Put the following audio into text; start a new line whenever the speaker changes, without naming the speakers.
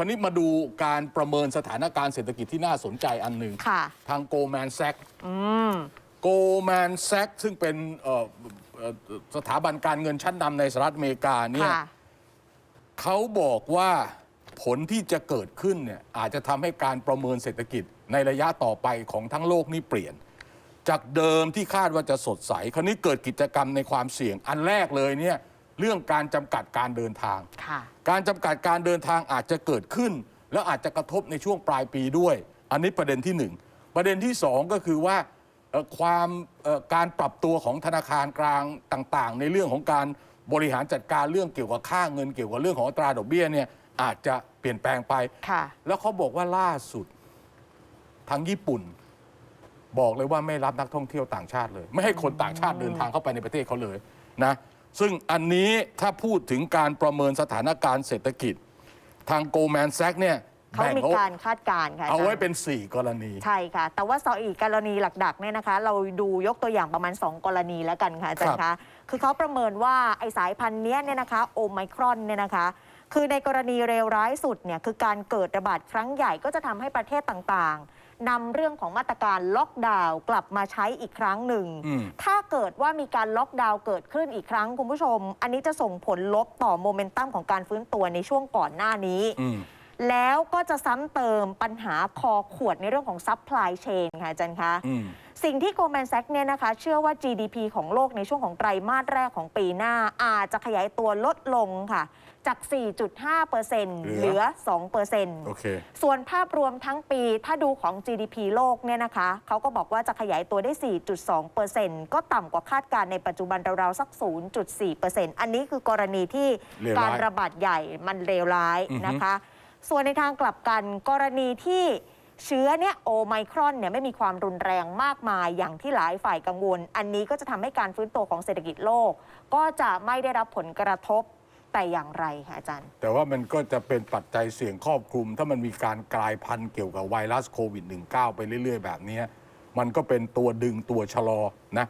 คราวนี้มาดูการประเมินสถานการณ์เศรษฐกิจที่น่าสนใจอันหนึ่ง
ค่ะ
ทางโกลแมนแซก
อืม
โกลแมนแซกซึ่งเป็นเอ่อเอ่อสถาบันการเงินชั้นนำในสหรัฐอเมริกาเนี่ย
ค่ะ
เขาบอกว่าผลที่จะเกิดขึ้นเนี่ยอาจจะทำให้การประเมินเศรษฐกิจในระยะต่อไปของทั้งโลกนี่เปลี่ยน จากเดิมที่คาดว่าจะสดใส คราวนี้เกิดกิจกรรมในความเสี่ยงอันแรกเลยเนี่ย เรื่องการจำกัดการเดินทาง
ค่ะ
การจำกัดการเดินทางอาจจะเกิดขึ้น แล้วอาจจะกระทบในช่วงปลายปีด้วย อันนี้ประเด็นที่หนึ่งประเด็นที่สองก็คือว่าเอ่อความเอ่อการปรับตัวของธนาคารกลางต่างๆ ในเรื่องของการบริหารจัดการเรื่องเกี่ยวกับค่าเงินเกี่ยวกับเรื่องของอัตราดอกเบี้ยเนี่ยอาจจะเปลี่ยนแปลงไป
ค่ะ
แล้วเขาบอกว่าล่าสุดทางญี่ปุ่น บอกเลยว่าไม่รับนักท่องเที่ยวต่างชาติเลย ไม่ให้คนต่างชาติเดินทางเข้าไปในประเทศเขาเลยนะ ซึ่งอันนี้ถ้าพูดถึงการประเมินสถานการณ์เศรษฐกิจ ทางโกลแมนแซกเนี่ย
เขา
แบ่ง
มี
เอา
การคาดการณ์ค่ะ
เอาไว้
จรย์
เป็น 4 กรณี
ใช่ค่ะ แต่ว่าสองอีกกรณีหลักๆเนี่ยนะคะ เราดูยกตัวอย่างประมาณ 2 กรณีแล้วกันค่ะอาจารย์
ครั
คะ
บ
คือเขาประเมินว่าไอสายพันธุ์เนี้ยเนี่ยนะคะโอไมครอนเนี่ยนะคะ คือในกรณีเลวร้ายสุดเนี่ยคือการเกิดระบาดครั้งใหญ่ก็จะทำให้ประเทศต่างๆนำเรื่องของมาตรการล็อกดาวน์กลับมาใช้อีกครั้งหนึ่ง
อืม
ถ้าเกิดว่ามีการล็อกดาวน์เกิดขึ้นอีกครั้งคุณผู้ชม อันนี้จะส่งผลลบต่อโมเมนตัมของการฟื้นตัวในช่วงก่อนหน้านี้
อืม
แล้วก็จะซ้ำเติมปัญหาคอขวดในเรื่องของซัพพลายเชนค่ะอาจารย์คะ
อืม
สิ่งที่ Goldman Sachs เนี่ยนะคะ เชื่อว่า GDP ของโลกในช่วงของไตรมาสแรกของปีหน้า อาจจะขยายตัวลดลงค่ะ จาก 4.5%เหลือ 2%
โอเค
ส่วนภาพรวมทั้งปีถ้าดูของ GDP โลกเนี่ยนะคะ เขาก็บอกว่าจะขยายตัวได้ 4.2%ก็ต่ำกว่าคาดการณ์ในปัจจุบันราวๆสัก 0.4%อันนี้คือกรณีที่
เลวร้าย
การระบาดใหญ่มันเลวร้าย
อือฮึ
นะคะ ส่วนในทางกลับกันกรณีที่เชื้อเนี่ยโอไมครอนเนี่ยไม่มีความรุนแรงมากมายอย่างที่หลายฝ่ายกังวล อันนี้ก็จะทำให้การฟื้นตัวของเศรษฐกิจโลก ก็จะไม่ได้รับผลกระทบแต่อย่างไรคะอาจารย์
แต่ว่ามันก็จะเป็นปัจจัยเสี่ยงครอบคลุม ถ้ามันมีการกลายพันธุ์เกี่ยวกับไวรัสโควิด -19 ไปเรื่อย ๆ แบบนี้ มันก็เป็นตัวดึงตัวชะลอนะ